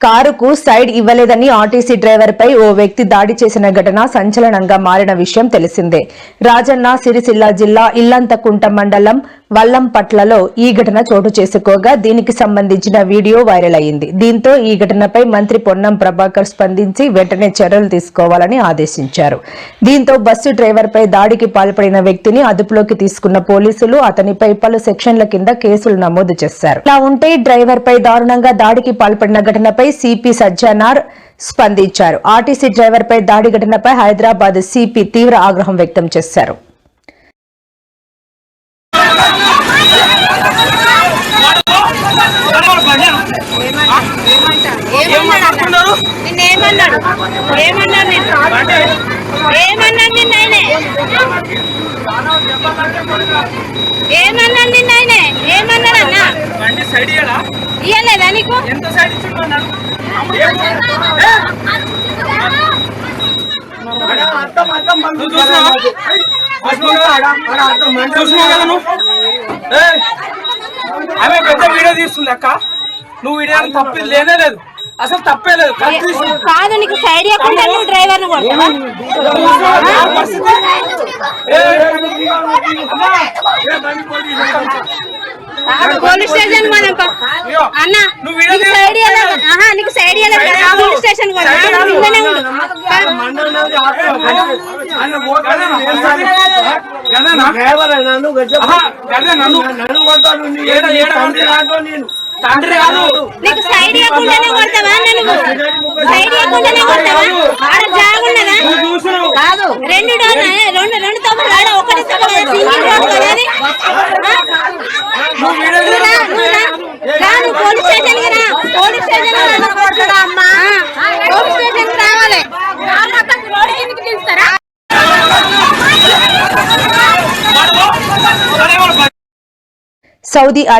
కారుకు సైడ్ ఇవ్వలేదని RTC driver పై ఓ వ్యక్తి దాడి చేసిన ఘటన సంచలనంగా మారిన విషయం తెలిసిందే. రాజన్న సిరిసిల్ల జిల్లా ఇల్లంతకుంట మండలం వల్లంపట్లలో ఈ ఘటన చోటు చేసుకోగా దీనికి సంబంధించిన వీడియో వైరల్ అయింది దీంతో ఈ ఘటనపై మంత్రి పొన్నం ప్రభాకర్ స్పందించి వెంటనే చర్యలు తీసుకోవాలని ఆదేశించారు. దీంతో బస్సు డ్రైవర్ పై దాడికి పాల్పడిన వ్యక్తిని అదుపులోకి తీసుకున్న పోలీసులు అతనిపై పలు సెక్షన్ల కింద కేసులు నమోదు చేశారు. ఇలా ఉంటే డ్రైవర్ పై దారుణంగా దాడికి పాల్పడిన ఘటనపై సిపి సజ్జనార్ స్పందించారు. ఆర్టీసీ డ్రైవర్పై దాడి ఘటనపై హైదరాబాద్ సిపి తీవ్ర ఆగ్రహం వ్యక్తం చేశారు. ఏమన్నాడు? నిన్న ఆమె పెద్ద వీడియో తీస్తుంది అక్క నువ్వు వీడియో తప్పి లేనే లేదు అసలు తప్పే లేదు కాదు నీకు సైడ్ ఇవ్వకుండా నువ్వు డ్రైవర్ పోలీస్ స్టేషన్ అన్న నువ్వు వీడియో సైడ్ నీకు సైడ్ పోలీస్ స్టేషన్ కూడా తండ్రి కాదు. నీకు సైడ్ ఇవ్వకుండానే కొడతావా సైడ్ ఇవ్వకుండానే కొడతావా? ఆడ జాగున్నదా రెండు రెండు ఆడ ఒకటి తప్పు Saudi Arabia.